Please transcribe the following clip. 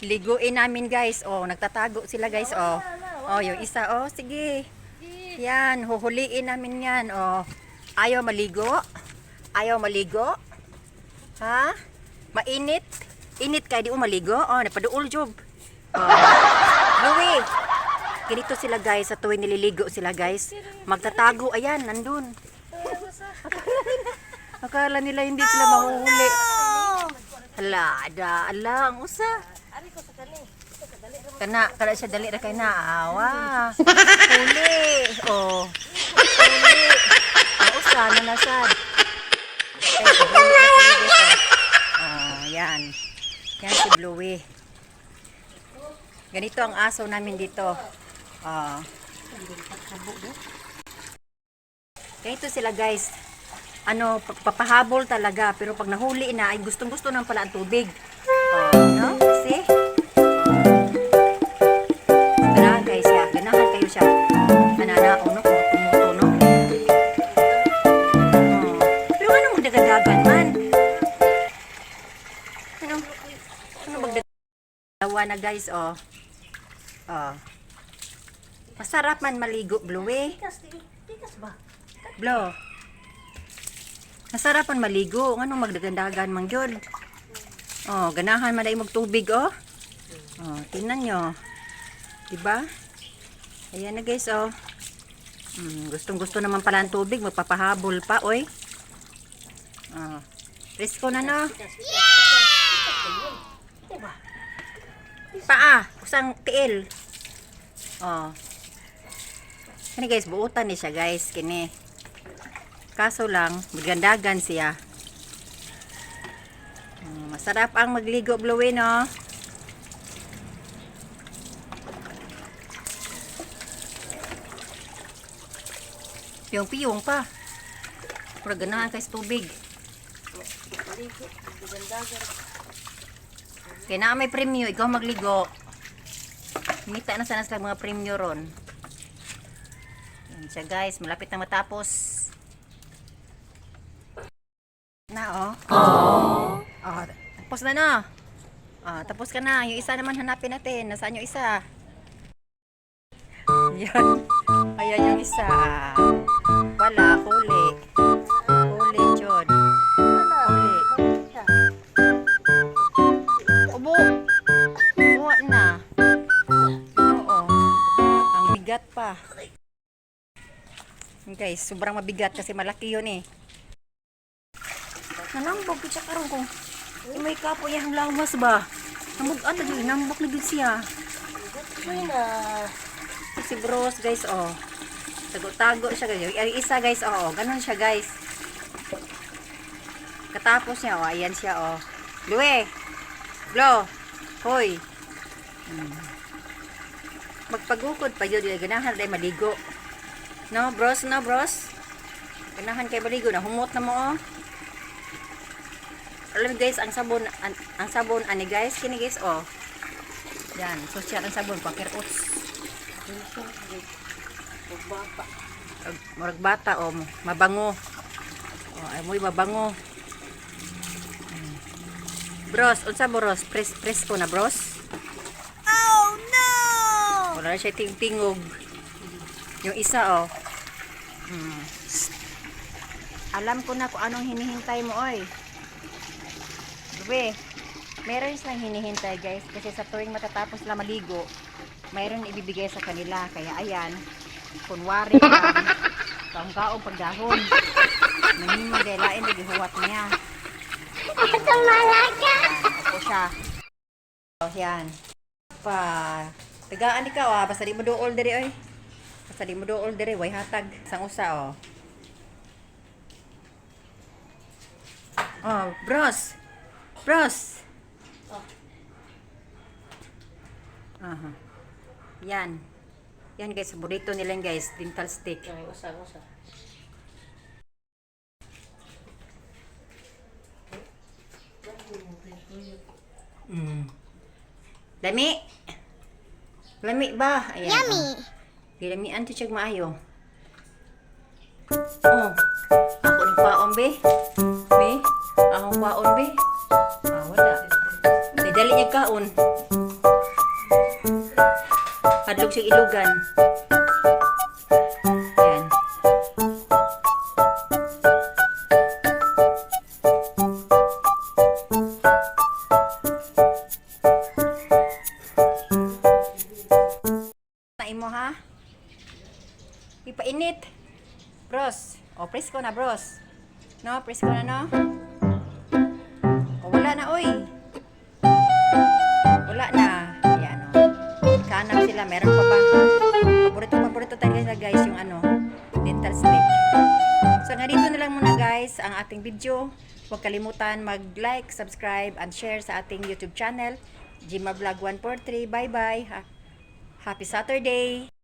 Liguin namin guys. Oh, nagtatago sila guys. Oh. Oh, yung isa. Oh, sige. Yan, huhuliin namin yan. Oh. Ayaw maligo? Ayaw maligo? Ha? Mainit? Init kaya di mo maligo? Oh, napaduol job. Oh. Louie! Ganito sila guys, sa tuwing nililigo sila guys. Magtatago, ayan, nandun. Akala nila hindi sila mahuhuli. Hala, ada, ala, ang usa. Kana, kana siya dali ra kay na awa. Huli. Oh. Huli. Ang usa na nasad. Oh, yan. Yan si Bluey. Ganito ang aso namin dito. Ah. Ganito sila guys. Ano, pa- papahabol talaga. Pero pag nahuli na, ay gustong gusto nang pala ang tubig. Oh? Oh. Ano man? Ano? Ano na guys, oh. Oh. Masarap man maligo, Blue, eh. Tikas, ba? Blo. Nasarapan maligo. Anong magdagandagan mang yun? Oh, ganahan man dahil magtubig, oh. Oh, tingnan nyo. Diba? Ayan na guys, oh. Hmm, gustong gusto naman pala ang tubig. Magpapahabol pa, oy. Oh. Presko na, no? Diba? Paa. Kusang tiil. Oh. Kani guys, buutan ni siya guys. Kini. Kaso lang, magandagan siya. Masarap ang magligo, Bluey, no? Piyong-piyong pa. Pero ganahan kay tubig. Kaya na may premyo, ikaw magligo. Mita na sana sila mga premyo ron. Yan siya guys, malapit na matapos. Na oh. Oh, tapos na na. Ah, tapos ka na. Yung isa naman hanapin natin. Nasaan yung isa? Yan. Ayan yung isa. Wala, huli. Huli, John. Huli. Ubo. Buwa na. Oo. Ang bigat pa. Guys, sobrang mabigat kasi malaki yun eh. Nalambog ko siya karon ko. Eh, may kapo yung lawas ba? Namog ata yun, nambok na gud siya. Uy na. Si bros guys, oh. Tago-tago siya guys. Yung isa guys, oh, ganun siya guys. Katapos niya, oh, ayan siya, oh. Luwe! Blo! Hoy! Hmm. Magpagukod pa yun, ganahan tayo maligo. No, bros, no, bros? Ganahan kayo maligo, nahumot na mo, oh. Alam guys, ang sabon, ang, ang sabon, ani guys, kini guys, oh. Yan, social ang sabon, pakirots. Murag bata o mabango o ay mo'y mabango Mm. bros unsa bros pres presko na bros oh no wala na siya ting tingog yung isa oh mm. alam ko na kung anong hinihintay mo oy Gabi, meron silang hinihintay guys kasi sa tuwing matatapos sila maligo mayroon ibibigay sa kanila. Kaya ayan kunwari lang kaong kaong pagdahon nanimo dahil lain na gihuwat niya. Ito malaga. Opo siya. Oh yan pa tagaan ikaw ah. Basta di mo dool diri oy. Basta di mo dool diri way hatag sang usa oh. Oh bros bros Oh. aha yan yan guys burrito nila guys dental stick Ay, usa, usa. Mm. Lami. Lami ba? Ayan. Yummy. Oh. Gilamian to siyag maayo. Oh. Ako ni paon be. Be. Ako paon be. Ah, wala. May dali niya kaon. Padlog siya ilugan. Yan. Tain mo ha? Ipainit. Bros. O, presko na, bros. No, presko na, no? Wala na, oy. Wala na. Yan, o. Kanap sila. Meron pa ba? Paborito, paborito talaga guys, yung ano, dental stick. So, nga dito na lang muna guys ang ating video. Huwag kalimutan mag-like, subscribe, and share sa ating YouTube channel, Jima Vlog 143. Bye-bye. Ha- Happy Saturday!